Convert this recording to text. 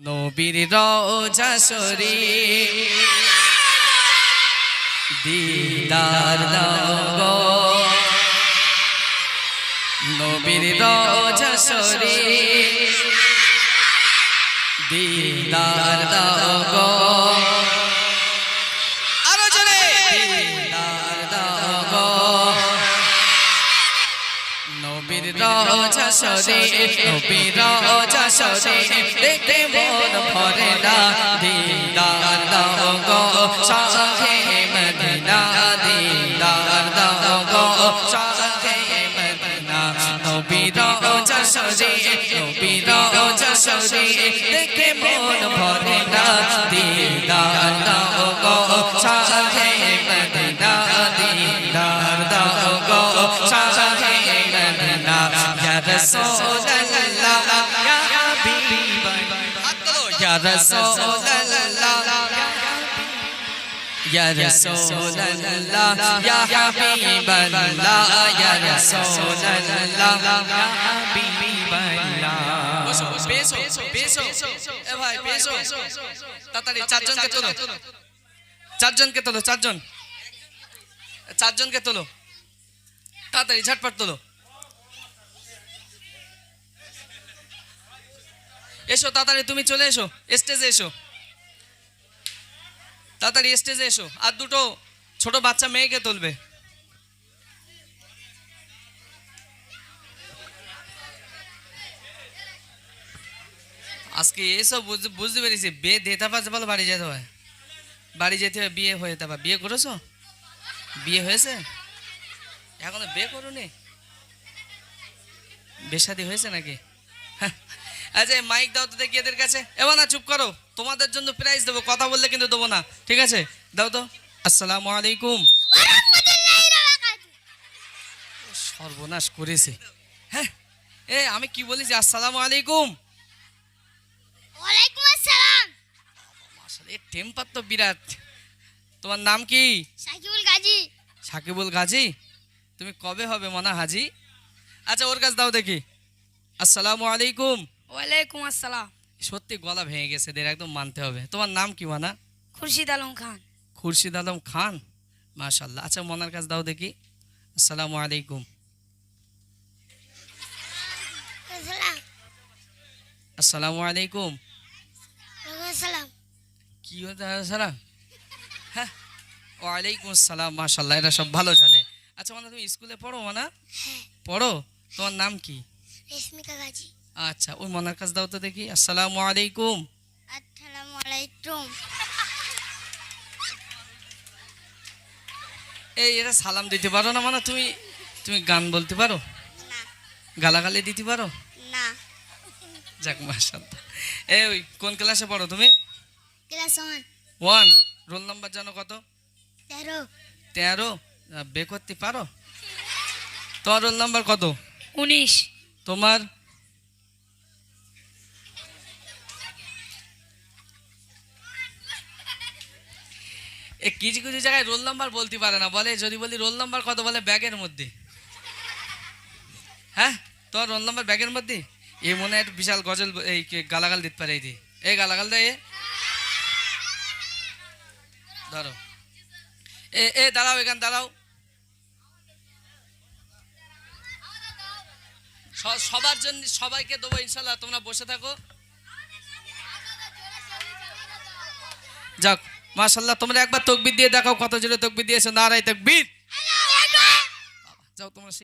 নবীর রোজা দিদার নবীর রোজা দিদার দাও নবীর রোজা শরীফ নবীর রোজা শরীফ দেখতে মন ভরে তোলো। চারজনকে তোলো চারজন। চারজনকে তোলো। তাড়াতাড়ি ঝটপট তোলো। এসো, তাড়াতাড়ি, তুমি চলে এসো, স্টেজে এসো। তাড়াতাড়ি, স্টেজে এসো। আর দুটো ছোট বাচ্চা মেয়েকে তুলবে। আজকে এসব বুঝতে পেরেছি। বিয়ে দিতে পারছে বলো বাড়ি যেতে হয় বাড়ি যেতে হয় বিয়ে হয়ে যেতে বিয়ে করেছ? বিয়ে হয়েছে? এখনও বিয়ে করুনি? বেশাদি হয়েছে নাকি? হ্যাঁ। আচ্ছা মাইক দাও তো দেখি এদের কাছে। এবার না চুপ করো। তোমাদের জন্য প্রাইজ দেবো কথা বললে কিন্তু দেবো না। ঠিক আছে? দাও তো। আসসালামু আলাইকুম। সর্বনাশ করেছে। হ্যাঁ এ আমি কি বলেছি? আসসালামু আলাইকুম। ওয়ালাইকুম আসসালাম। আসলে টেম্পার তো বিরাট। তোমার নাম কি? সাকিবুল গাজী। সাকিবুল গাজী? তুমি কবে হবে মনা হাজি? আচ্ছা ওর কাছে দাও দেখি। আসসালামু আলাইকুম। ওয়ালাইকুম আসসালাম। সত্যি গলা ভেঙে গেছে এদের একদম মানতে হবে। তোমার নাম কি মানা? খুরশিদ আলম খান। খুরশিদ আলম খান? মাশাল্লাহ আচ্ছা মনার কাছে দাও দেখি। আসসালামু আলাইকুম। আসসালামু। আলাইকুম। আসসালাম। কি হতে সালাম হ্যাঁ ওয়ালাইকুম আসসালাম মাশাল্লাহ এরা সব ভালো জানে। আচ্ছা মানে তুমি স্কুলে পড়ো মানা? পড়ো? তোমার নাম কি? রেশমিকা গাজী। আচ্ছা ওই মনার কাছে দাও তো দেখি। আসসালামু আলাইকুম। আসসালামু আলাইকুম। এই এরা সালাম দিতে পারো না মানে তুমি তুমি গান বলতে পারো? না। গালাগালি দিতে পারো? না। যাক মাশাল্লাহ এই ওই কোন ক্লাসে পড়ো তুমি? Class one. One. Roll number জানো কত? তেরো। তেরো? আহ, বে করতে পারো? তোমার রোল নাম্বার কত? উনিশ। তোমার এ কিছু কিছু জায়গায় রোল নাম্বার বলতে পারে না। বলে, যদি বলি রোল নাম্বার কত, বলে ব্যাগের মধ্যে। হ্যাঁ? তোমার রোল নাম্বার ব্যাগের মধ্যে? এ মনে হয় বিশাল গজল, এই গালাগাল দিতে পারে এই এই গালাগাল দেয় ধরো। এ এ, দাঁড়াও এখান, দাঁড়াও। সবার জন্য সবাইকে দেবো, ইনশাল্লাহ, তোমরা বসে থাকো। যাক। মাশাল্লাহ তোমরা একবার তকবির দিয়ে দেখাও কত জোরে তকবির দিয়েছ। নারাই তকবির। যাও তোমরা